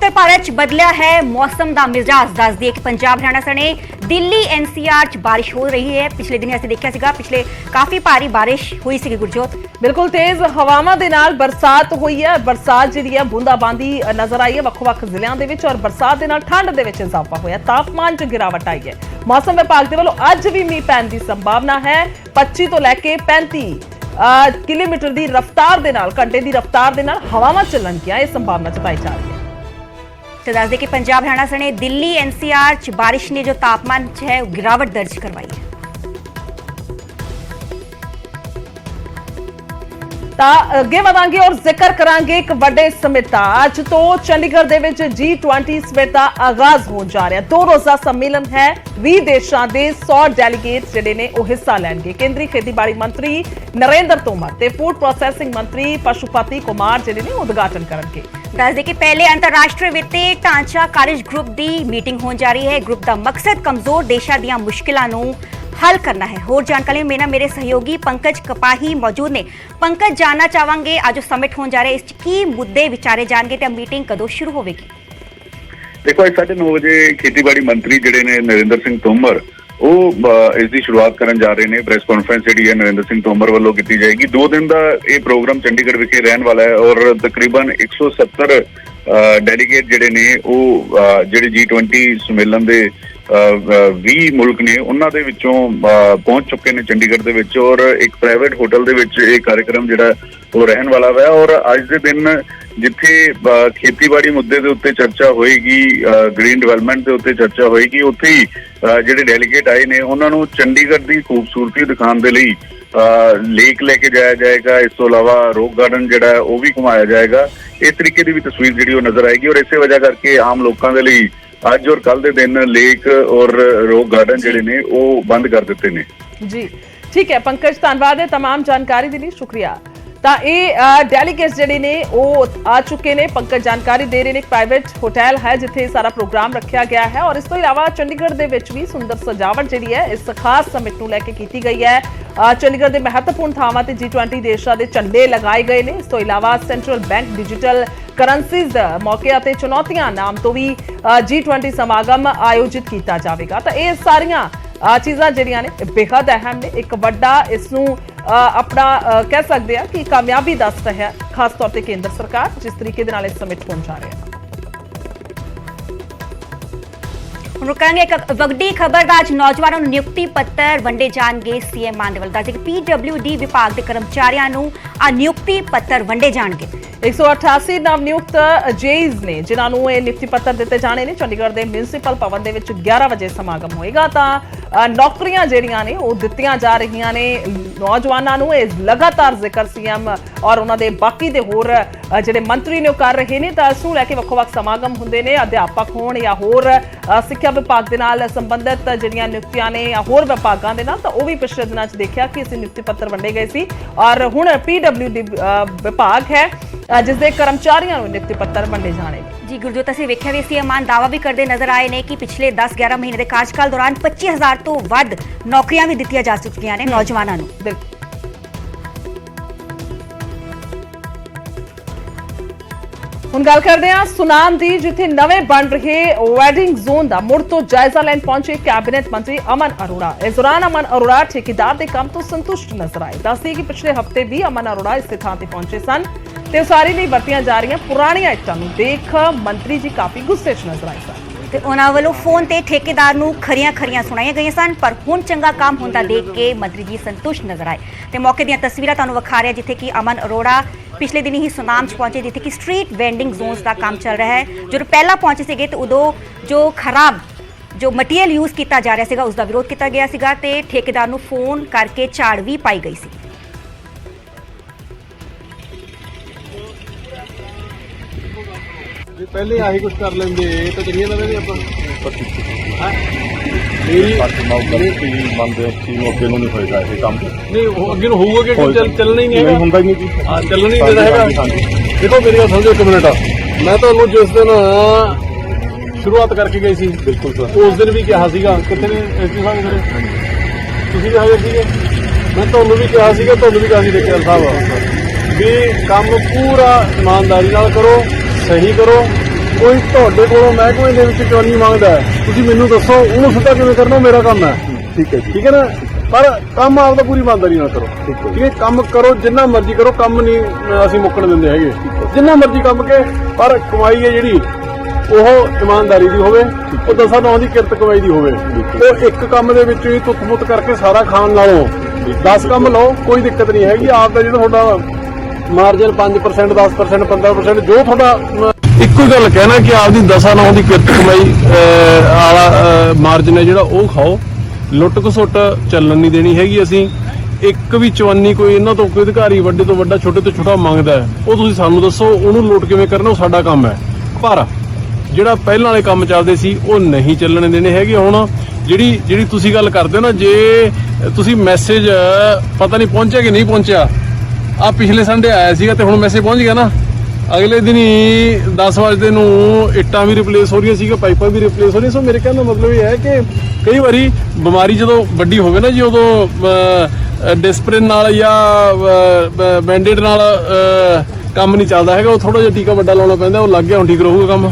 ਉੱਤਰ ਭਾਰਤ 'ਚ ਬਦਲਿਆ ਹੈ ਮੌਸਮ ਦਾ ਮਿਜਾਜ਼ ਦੱਸ ਦਈਏ ਕਿ ਪੰਜਾਬ ਹਰਿਆਣਾ ਸਣੇ। ਦਿੱਲੀ ਐਨਸੀਆਰ 'ਚ ਬਾਰਿਸ਼ ਹੋ ਰਹੀ ਹੈ। ਪਿਛਲੇ ਦਿਨੀ ਅਸੀਂ ਦੇਖਿਆ ਸੀਗਾ, ਪਿਛਲੇ ਕਾਫੀ ਭਾਰੀ ਬਾਰਿਸ਼ ਹੋਈ ਸੀ ਗੁਰਜੋਤ। ਬਿਲਕੁਲ ਤੇਜ਼ ਹਵਾਵਾਂ ਦੇ ਨਾਲ ਬਰਸਾਤ ਹੋਈ ਹੈ। ਬਰਸਾਤ ਜਿਹੜੀ ਹੈ, ਬੂੰਦਾਬਾਂਦੀ ਨਜ਼ਰ ਆਈ ਹੈ ਵੱਖ-ਵੱਖ ਜ਼ਿਲ੍ਹਿਆਂ ਦੇ ਵਿੱਚ ਔਰ ਬਰਸਾਤ ਦੇ ਨਾਲ ਠੰਡ ਦੇ ਵਿੱਚ ਇਜ਼ਾਫਾ ਹੋਇਆ। ਤਾਪਮਾਨ 'ਚ ਗਿਰਾਵਟ ਆਈ ਹੈ। ਮੌਸਮ ਵਿਭਾਗ ਦੇ ਵੱਲੋਂ ਅੱਜ ਵੀ ਮੀਂਹ ਪੈਣ ਦੀ ਸੰਭਾਵਨਾ ਹੈ। 25 ਤੋਂ ਲੈ ਕੇ 35 ਕਿਲੋਮੀਟਰ ਦੀ ਰਫ਼ਤਾਰ ਦੇ ਨਾਲ, ਘੰਟੇ ਦੀ ਰਫ਼ਤਾਰ ਦੇ ਨਾਲ ਹਵਾਵਾਂ ਚੱਲਣ ਦੀਆਂ ਇਹ ਸੰਭਾਵਨਾ ਜਤਾਈ ਜਾ ਰਹੀ ਹੈ। ਤੇ ਦੱਸ ਦਈਏ ਕਿ ਪੰਜਾਬ ਹਰਿਆਣਾ ਸਣੇ ਦਿੱਲੀ ਐਨਸੀਆਰ 'ਚ ਬਾਰਿਸ਼ ਨੇ ਜੋ ਤਾਪਮਾਨ 'ਚ ਹੈ ਗਿਰਾਵਟ ਦਰਜ ਕਰਵਾਈ ਹੈ। ਤਾਂ ਅੱਗੇ ਵਧਾਂਗੇ ਔਰ ਜ਼ਿਕਰ ਕਰਾਂਗੇ ਇੱਕ ਵੱਡੇ ਸਮਿਟ ਦਾ ਅੱਜ ਤੋਂ ਚੰਡੀਗੜ੍ਹ ਦੇ ਵਿੱਚ G20 ਸਮਿਟ ਦਾ ਆਗਾਜ਼ ਹੋਣ ਜਾ ਰਿਹਾ। ਦੋ ਰੋਜ਼ਾ ਸੰਮੇਲਨ ਹੈ 20 ਦੇਸ਼ਾਂ ਦੇ 100 ਡੈਲੀਗੇਟ ਜਿਹੜੇ ਨੇ ਉਹ ਹਿੱਸਾ ਲੈਣਗੇ। ਕੇਂਦਰੀ ਖੇਤੀਬਾੜੀ ਮੰਤਰੀ ਨਰਿੰਦਰ ਤੋਮਰ ਤੇ ਫੂਡ ਪ੍ਰੋਸੈਸਿੰਗ ਮੰਤਰੀ ਪਸ਼ੂਪਤੀ ਕੁਮਾਰ ਜਿਹੜੇ ਨੇ ਉਦਘਾਟਨ ਕਰਨਗੇ। ਦੱਸ ਦੇ ਕਿ ਪਹਿਲੇ ਅੰਤਰਰਾਸ਼ਟਰੀ ਵਿੱਤੀ ਢਾਂਚਾ ਕਾਰਜ ਗਰੁੱਪ ਦੀ ਮੀਟਿੰਗ ਹੋਣ ਜਾ ਰਹੀ ਹੈ। ਗਰੁੱਪ ਦਾ ਮਕਸਦ ਕਮਜ਼ੋਰ ਦੇਸ਼ਾਂ ਦੀਆਂ ਮੁਸ਼ਕਿਲਾਂ ਨੂੰ ਹੱਲ ਕਰਨਾ ਹੈ। ਹੋਰ ਜਾਣਕਾਰੀ ਮੇਰਾ ਮੇਰੇ ਸਹਿਯੋਗੀ ਪੰਕਜ ਕਪਾਹੀ ਮੌਜੂਦ ਨੇ। ਪੰਕਜ ਜਾਨਣਾ ਚਾਹਾਂਗੇ ਅੱਜ ਸਮਿਟ ਹੋਣ ਜਾ ਰਿਹਾ ਹੈ, ਇਸ 'ਚ ਕੀ ਮੁੱਦੇ ਵਿਚਾਰੇ ਜਾਣਗੇ ਤੇ ਮੀਟਿੰਗ ਕਦੋਂ ਸ਼ੁਰੂ ਹੋਵੇਗੀ? ਦੇਖੋ ਅੱਜ 9:30 ਵਜੇ ਖੇਤੀਬਾੜੀ ਮੰਤਰੀ ਜਿਹੜੇ ਨੇ ਨਰਿੰਦਰ ਸਿੰਘ ਤੋਮਰ ਉਹ ਇਸ ਦੀ ਸ਼ੁਰੂਆਤ ਕਰਨ ਜਾ ਰਹੇ ਨੇ ਪ੍ਰੈਸ ਕਾਨਫਰੰਸ ਜਿਹੜੀ ਹੈ ਨਰਿੰਦਰ ਸਿੰਘ ਤੋਮਰ ਵੱਲੋਂ ਕੀਤੀ ਜਾਏਗੀ। ਦੋ ਦਿਨ ਦਾ ਇਹ ਪ੍ਰੋਗਰਾਮ ਚੰਡੀਗੜ੍ਹ ਵਿਖੇ ਰਹਿਣ ਵਾਲਾ ਹੈ ਔਰ ਤਕਰੀਬਨ 170 ਡੈਲੀਗੇਟ ਜਿਹੜੇ ਨੇ ਉਹ ਅ, ਜਿਹੜੇ G20 ਸੰਮੇਲਨ ਦੇ 20 ਮੁਲਕ ਨੇ ਉਹਨਾਂ ਦੇ ਵਿੱਚੋਂ ਪਹੁੰਚ ਚੁੱਕੇ ਨੇ ਚੰਡੀਗੜ੍ਹ ਦੇ ਵਿੱਚ ਔਰ ਇੱਕ ਪ੍ਰਾਈਵੇਟ ਹੋਟਲ ਦੇ ਵਿੱਚ ਇਹ ਕਾਰਜਕ੍ਰਮ ਜਿਹੜਾ ਉਹ ਰਹਿਣ ਵਾਲਾ ਹੈ ਔਰ ਅੱਜ ਦੇ ਦਿਨ ਜਿੱਥੇ ਖੇਤੀਬਾੜੀ ਮੁੱਦੇ ਦੇ ਉੱਤੇ ਚਰਚਾ ਹੋਏਗੀ ਗ੍ਰੀਨ ਡਿਵੈਲਪਮੈਂਟ ਦੇ ਉੱਤੇ ਚਰਚਾ ਹੋਏਗੀ ਉੱਥੇ ਹੀ ਅ, ਜਿਹੜੇ ਡੈਲੀਗੇਟ ਆਏ ਨੇ ਉਹਨਾਂ ਨੂੰ ਚੰਡੀਗੜ੍ਹ ਦੀ ਖੂਬਸੂਰਤੀ ਦਿਖਾਉਣ ਦੇ ਲਈ ਲੇਕ ਲੈ ਕੇ ਜਾਇਆ ਜਾਏਗਾ ਇਸ ਤੋਂ ਇਲਾਵਾ ਰੋਕ ਗਾਰਡਨ ਜਿਹੜਾ ਉਹ ਵੀ ਘੁਮਾਇਆ ਜਾਏਗਾ। ਇਸ ਤਰੀਕੇ ਦੀ ਵੀ ਤਸਵੀਰ ਜਿਹੜੀ ਉਹ ਨਜ਼ਰ ਆਏਗੀ ਔਰ ਇਸੇ ਵਜ੍ਹਾ ਕਰਕੇ ਆਮ ਲੋਕਾਂ ਦੇ ਲਈ ਅੱਜ ਔਰ ਕੱਲ ਦੇ ਦਿਨ ਲੇਕ ਔਰ ਰੋਕ ਗਾਰਡਨ ਜਿਹੜੇ ਨੇ ਉਹ ਬੰਦ ਕਰ ਦਿੱਤੇ ਨੇ ਜੀ ਠੀਕ ਹੈ ਪੰਕਜ ਧੰਨਵਾਦ ਹੈ तमाम ਜਾਣਕਾਰੀ ਦੇ ਲਈ ਸ਼ੁਕਰੀਆ ਤਾਂ ਇਹ ਡੈਲੀਗੇਟਸ ਜਿਹੜੇ ਨੇ ਉਹ ਆ ਚੁੱਕੇ ਨੇ। ਪੰਕਜ ਜਾਣਕਾਰੀ ਦੇ ਰਹੇ ਨੇ ਇੱਕ ਪ੍ਰਾਈਵੇਟ ਹੋਟਲ ਹੈ ਜਿੱਥੇ ਸਾਰਾ ਪ੍ਰੋਗਰਾਮ ਰੱਖਿਆ ਗਿਆ ਹੈ। ਔਰ ਇਸ ਤੋਂ ਇਲਾਵਾ ਚੰਡੀਗੜ੍ਹ ਦੇ ਵਿੱਚ ਵੀ ਸੁੰਦਰ ਸਜਾਵਟ ਜਿਹੜੀ ਹੈ ਇਸ ਖਾਸ ਸਮਿਟ ਨੂੰ ਲੈ ਕੇ ਕੀਤੀ ਗਈ ਹੈ। ਚੰਡੀਗੜ੍ਹ ਦੇ ਮਹੱਤਵਪੂਰਨ ਥਾਵਾਂ ਤੇ G20 ਦੇਸ਼ਾਂ ਦੇ ਝੰਡੇ ਲਗਾਏ ਗਏ ਨੇ। ਇਸ ਤੋਂ ਇਲਾਵਾ ਸੈਂਟਰਲ ਬੈਂਕ ਡਿਜੀਟਲ ਕਰੰਸੀਜ਼ ਮੌਕੇ ਅਤੇ ਚੁਣੌਤੀਆਂ ਨਾਮ ਤੋਂ ਵੀ ਅ, G20 ਸਮਾਗਮ ਆਯੋਜਿਤ ਕੀਤਾ ਜਾਵੇਗਾ। ਤਾਂ ਇਹ ਸਾਰੀਆਂ ਆ ਚੀਜ਼ਾਂ ਜਿਹੜੀਆਂ ਨੇ ਇਹ ਬੇहद ਅਹਿਮ ਨੇ। ਇੱਕ ਵੱਡਾ ਇਸ ਨੂੰ ਆਪਣਾ ਕਹਿ ਸਕਦੇ ਆ ਕਿ ਕਾਮਯਾਬੀ ਦੱਸ ਰਿਹਾ ਹੈ ਖਾਸ ਤੌਰ ਤੇ ਕੇਂਦਰ ਸਰਕਾਰ ਜਿਸ ਤਰੀਕੇ ਦੇ ਨਾਲ ਇਹ ਸਮਿਟ ਹੋਣ ਜਾ ਰਿਹਾ ਹੈ। ਹੁਣ ਰੁਕਾਂਗੇ ਇੱਕ ਵੱਡੀ ਖਬਰ ਦਾ ਅੱਜ ਨੌਜਵਾਨਾਂ ਨੂੰ ਨਿਯੁਕਤੀ ਪੱਤਰ ਵੰਡੇ ਜਾਣਗੇ ਸੀਐਮ ਮਾਨ ਦੇ ਕਿ ਪੀਡਬਲਯੂਡੀ ਵਿਭਾਗ ਦੇ ਕਰਮਚਾਰੀਆਂ ਨੂੰ ਆ ਨਿਯੁਕਤੀ ਪੱਤਰ ਵੰਡੇ ਜਾਣਗੇ। 188 ਨਵ ਨਿਯੁਕਤ ਜੇਈਜ਼ ਨੇ ਜਿਨ੍ਹਾਂ ਨੂੰ ਇਹ ਨਿਯੁਕਤੀ ਪੱਤਰ ਦਿੱਤੇ ਜਾਣੇ ਨੇ। ਚੰਡੀਗੜ੍ਹ ਦੇ ਮਿਊਨਿਸਪਲ ਭਵਨ ਦੇ ਵਿੱਚ 11 ਵਜੇ ਸਮਾਗਮ ਹੋਏਗਾ ਤਾਂ ਨੌਕਰੀਆਂ ਜਿਹੜੀਆਂ ਨੇ ਉਹ ਦਿੱਤੀਆਂ ਜਾ ਰਹੀਆਂ ਨੇ। ਨੌਜਵਾਨਾਂ ਨੂੰ ਇਹ ਲਗਾਤਾਰ ਜ਼ਿਕਰ ਸੀਐਮ ਔਰ ਉਹਨਾਂ ਦੇ ਬਾਕੀ ਦੇ ਹੋਰ ਜਿਹੜੇ ਮੰਤਰੀ ਨੇ ਉਹ ਕਰ ਰਹੇ ਨੇ। ਤਾਂ ਇਸ ਨੂੰ ਲੈ ਕੇ ਵੱਖੋ-ਵੱਖ ਸਮਾਗਮ ਹੁੰਦੇ ਨੇ। ਅਧਿਆਪਕ ਹੋਣ ਜਾਂ ਹੋਰ ਸਿੱਖਿਆ ਵਿਭਾਗ ਦੇ ਨਾਲ ਸੰਬੰਧਿਤ ਜਿਹੜੀਆਂ ਨਿਯੁਕਤੀਆਂ ਨੇ ਜਾਂ ਹੋਰ ਵਿਭਾਗਾਂ ਦੇ ਨਾਲ ਤਾਂ ਉਹ ਵੀ ਪਿਛਲੇ ਦਿਨਾਂ 'ਚ ਦੇਖਿਆ ਕਿ ਇਸ ਨਿਯੁਕਤੀ ਪੱਤਰ ਵੰਡੇ ਗਏ ਸੀ। ਔਰ ਹੁਣ ਪੀਡਬਲਯੂਡੀ ਵਿਭਾਗ ਹੈ ਅ, ਜਿਸ ਦੇ ਕਰਮਚਾਰੀਆਂ ਨੂੰ ਨਿਯੁਕਤੀ ਪੱਤਰ ਵੰਡੇ ਜਾਣਗੇ। ਜੀ ਗੁਰਜੋਤ ਅਸੀਂ ਵੇਖਿਆ ਵੀ ਸੀਐਮ ਮਾਨ ਦਾਅਵਾ ਵੀ ਕਰਦੇ ਨਜ਼ਰ ਆਏ ਨੇ ਕਿ ਪਿਛਲੇ 10-11 ਮਹੀਨੇ ਦੇ ਕਾਰਜਕਾਲ ਦੌਰਾਨ 25000 ਤੋਂ ਵੱਧ ਨੌਕਰੀਆਂ ਵੀ ਦਿੱਤੀਆਂ ਜਾ ਚੁੱਕੀਆਂ ਨੇ ਨੌਜਵਾਨਾਂ ਨੂੰ। ਬਿਲਕੁਲ ਹੁਣ ਗੱਲ ਕਰਦੇ ਹਾਂ ਸੁਨਾਮ ਦੀ, ਜਿੱਥੇ ਨਵੇਂ ਬਣ ਰਹੇ ਵੈਡਿੰਗ ਜ਼ੋਨ ਦਾ ਮੁੜ ਤੋਂ ਜਾਇਜ਼ਾ ਲੈਣ ਪਹੁੰਚੇ ਕੈਬਨਿਟ ਮੰਤਰੀ ਅਮਨ ਅਰੋੜਾ। ਇਸ ਦੌਰਾਨ ਅਮਨ ਅਰੋੜਾ ਠੇਕੇਦਾਰ ਦੇ ਕੰਮ ਤੋਂ ਸੰਤੁਸ਼ਟ ਨਜ਼ਰ ਆਏ। ਦੱਸਦੇ ਕਿ ਪਿਛਲੇ ਹਫ਼ਤੇ ਵੀ ਅਮਨ ਅਰੋੜਾ ਇਸ ਥਾਂ ਤੇ ਪਹੁੰਚੇ ਸਨ। ਤੇ ਉਸਾਰੀ ਲਈ ਵਰਤੀਆਂ ਜਾ ਰਹੀਆਂ ਪੁਰਾਣੀਆਂ ਇੱਟਾਂ ਨੂੰ ਦੇਖ ਮੰਤਰੀ ਜੀ ਕਾਫੀ ਗੁੱਸੇ 'ਚ ਨਜ਼ਰ ਆਏ ਸਨ। ਤੇ ਉਹਨਾਂ ਵੱਲੋਂ ਫੋਨ ਤੇ ਠੇਕੇਦਾਰ ਨੂੰ ਖਰੀਆਂ ਖਰੀਆਂ ਸੁਣਾਈਆਂ ਗਈਆਂ ਸਨ, ਪਰ ਹੁਣ ਚੰਗਾ ਕੰਮ ਹੁੰਦਾ ਦੇਖ ਕੇ ਮੰਤਰੀ ਜੀ ਸੰਤੁਸ਼ਟ ਨਜ਼ਰ ਆਏ। ਤੇ ਮੌਕੇ ਦੀਆਂ ਤਸਵੀਰਾਂ ਤੁਹਾਨੂੰ ਵਿਖਾ ਰਿਹਾ ਜਿੱਥੇ ਕਿ ਅਮਨ ਅਰੋੜਾ ਪਿਛਲੇ ਦਿਨ ਹੀ ਸੁਨਾਮ 'ਚ ਪਹੁੰਚੇ, ਜਿੱਥੇ ਕਿ ਸਟਰੀਟ ਵੈਂਡਿੰਗ ਜ਼ੋਨਸ ਦਾ ਕੰਮ ਚੱਲ ਰਿਹਾ ਹੈ। ਜਦੋਂ ਪਹਿਲਾਂ ਪਹੁੰਚੇ ਸੀਗੇ ਤੇ ਉਦੋਂ ਜੋ ਖਰਾਬ, ਜੋ ਮਟੀਰੀਅਲ ਯੂਜ਼ ਕੀਤਾ ਜਾ ਰਿਹਾ ਸੀਗਾ, ਉਸ ਦਾ ਵਿਰੋਧ ਕੀਤਾ ਗਿਆ ਸੀਗਾ ਤੇ ਠੇਕੇਦਾਰ ਨੂੰ ਫੋਨ ਕਰਕੇ ਝਾੜ ਵੀ ਪਾਈ ਗਈ ਸੀ। ਪਹਿਲੇ ਆਹੀ ਕੁਝ ਕਰ ਲੈਂਦੇ ਤਾਂ ਚੰਗੇ ਵੀ ਆਪਾਂ। ਹਾਂ। ਮੇਰੀ ਬਾਕੀ ਮਾਉ ਗਲਤੀ ਮੰਨਦੇ ਸੀ ਨੂੰ ਅੱਗੇ ਨੂੰ ਨਹੀਂ ਹੋਏਗਾ ਇਹ ਕੰਮ। ਨਹੀਂ ਉਹ ਅੱਗੇ ਨੂੰ ਹੋਊਗਾ ਕਿ ਚੱਲ ਚੱਲਣਾ ਹੀ ਨਹੀਂ ਹੈਗਾ। ਹੁੰਦਾ ਹੀ ਨਹੀਂ ਜੀ। ਹਾਂ ਚੱਲਣਾ ਹੀ ਨਹੀਂ ਹੈਗਾ। ਹਾਂਜੀ, ਹਾਂਜੀ। ਦੇਖੋ ਮੇਰੀ ਗੱਲ ਸਮਝੋ ਇੱਕ ਮਿੰਟ। ਮੈਂ ਤੁਹਾਨੂੰ ਜਿਸ ਦਿਨ ਸ਼ੁਰੂਆਤ ਕਰਕੇ ਗਈ ਸੀ ਬਿਲਕੁਲ ਸਰ। ਉਸ ਦਿਨ ਵੀ ਕਿਹਾ ਸੀਗਾ। ਕਿੱਥੇ ਨੇ? ਐਸਪੀ ਸਾਹਿਬ ਮੇਰੇ? ਤੁਸੀਂ ਵੀ ਹਾਜ਼ਰ ਸੀਗੇ? ਮੈਂ ਤੁਹਾਨੂੰ ਵੀ ਕਿਹਾ ਸੀਗਾ ਤੁਹਾਨੂੰ ਵੀ ਕਿਹਾ ਸੀ ਡਿਕਟਰ ਸਾਹਿਬ। ਵੀ ਕੰਮ ਪੂਰਾ ਇਮਾਨਦਾਰੀ ਨਾਲ ਕਰੋ। ਸਹੀ ਕਰੋ। ਕੋਈ ਤੁਹਾਡੇ ਕੋਲੋਂ ਮਹਿਕਮੇ ਦੇ ਵਿੱਚ ਚਵਾਨੀ ਮੰਗਦਾ? ਤੁਸੀਂ ਮੈਨੂੰ ਦੱਸੋ ਉਹਨੂੰ ਸਿੱਧਾ ਕਿਵੇਂ ਕਰਨਾ ਮੇਰਾ ਕੰਮ ਹੈ। ਠੀਕ ਹੈ ਠੀਕ ਹੈ ਨਾ? ਪਰ ਕੰਮ ਆਪਦਾ ਪੂਰੀ ਇਮਾਨਦਾਰੀ ਨਾਲ ਕਰੋ। ਠੀਕ ਹੈ। ਕੰਮ ਕਰੋ ਜਿੰਨਾ ਮਰਜ਼ੀ ਕਰੋ ਕੰਮ ਨਹੀਂ ਅਸੀਂ ਮੁੱਕਣ ਦਿੰਦੇ ਹੈਗੇ। ਜਿੰਨਾ ਮਰਜ਼ੀ ਕੰਮ ਕੇ ਪਰ ਕਮਾਈ ਹੈ ਜਿਹੜੀ ਉਹ ਇਮਾਨਦਾਰੀ ਦੀ ਹੋਵੇ ਉਹ ਦਸਾਂ ਨੌਂ ਦੀ ਕਿਰਤ ਕਮਾਈ ਦੀ ਹੋਵੇ। ਉਹ ਇੱਕ ਕੰਮ ਦੇ ਵਿੱਚ ਹੀ ਤੁੱਤ-ਮੁੱਤ ਕਰਕੇ ਸਾਰਾ ਖਾਣ ਨਾਲੋਂ 10 ਕੰਮ ਲਓ ਕੋਈ ਦਿੱਕਤ ਨਹੀਂ ਹੈਗੀ। ਆਪ ਦਾ ਜਿਹੜਾ ਤੁਹਾਡਾ ਮਾਰਜਨ 5% 10% 15% ਜੋ ਤੁਹਾਡਾ ਇੱਕੋ ਹੀ ਗੱਲ ਕਹਿਣਾ ਕਿ ਆਪਦੀ ਦਸਾਂ ਨੌਂ ਦੀ ਕਿਰਤ ਕਮਾਈ ਅਹ, ਵਾਲਾ ਮਾਰਜਨ ਹੈ ਜਿਹੜਾ ਉਹ ਖਾਓ। ਲੁੱਟ ਘਸੁੱਟ ਚੱਲਣ ਨਹੀਂ ਦੇਣੀ ਹੈਗੀ ਅਸੀਂ। ਇੱਕ ਵੀ ਚਵੰਨੀ ਕੋਈ ਇਹਨਾਂ ਤੋਂ ਕੋਈ ਅਧਿਕਾਰੀ ਵੱਡੇ ਤੋਂ ਵੱਡਾ ਛੋਟੇ ਤੋਂ ਛੋਟਾ ਮੰਗਦਾ ਉਹ ਤੁਸੀਂ ਸਾਨੂੰ ਦੱਸੋ ਉਹਨੂੰ ਲੁੱਟ ਕਿਵੇਂ ਕਰਨਾ ਉਹ ਸਾਡਾ ਕੰਮ ਹੈ। ਪਰ ਜਿਹੜਾ ਪਹਿਲਾਂ ਵਾਲੇ ਕੰਮ ਚੱਲਦੇ ਸੀ ਉਹ ਨਹੀਂ ਚੱਲਣ ਦੇਣੇ ਹੈਗੇ। ਹੁਣ ਜਿਹੜੀ ਜਿਹੜੀ ਤੁਸੀਂ ਗੱਲ ਕਰਦੇ ਹੋ ਨਾ ਜੇ ਤੁਸੀਂ ਮੈਸੇਜ ਪਤਾ ਨਹੀਂ ਪਹੁੰਚਿਆ ਕਿ ਨਹੀਂ ਪਹੁੰਚਿਆ ਆ ਪਿਛਲੇ ਸੰਡੇ ਆਇਆ ਸੀਗਾ ਤੇ ਹੁਣ ਮੈਸੇਜ ਪਹੁੰਚ ਗਿਆ ਨਾ। ਅਗਲੇ ਦਿਨ ਹੀ 10 ਵਜੇ ਨੂੰ ਇੱਟਾਂ ਵੀ ਰਿਪਲੇਸ ਹੋ ਰਹੀਆਂ ਸੀਗਾ ਪਾਈਪਾਂ ਵੀ ਰਿਪਲੇਸ ਹੋ ਰਹੀਆਂ। ਸੋ ਮੇਰੇ ਕਹਿਣ ਦਾ ਮਤਲਬ ਇਹ ਹੈ ਕਿ ਕਈ ਵਾਰੀ ਬਿਮਾਰੀ ਜਦੋਂ ਵੱਡੀ ਹੋਵੇ ਨਾ ਜੀ, ਉਦੋਂ ਡਿਸਪਲਿਨ ਨਾਲ ਜਾਂ ਬੈਂਡੇਡ ਨਾਲ ਕੰਮ ਨਹੀਂ ਚੱਲਦਾ ਹੈਗਾ। ਉਹ ਥੋੜਾ ਜਿਹਾ ਟੀਕਾ ਵੱਡਾ ਲਾਉਣਾ ਪੈਂਦਾ, ਉਹ ਲੱਗ ਗਿਆ, ਹੁਣ ਠੀਕ ਰਹੂਗਾ ਕੰਮ।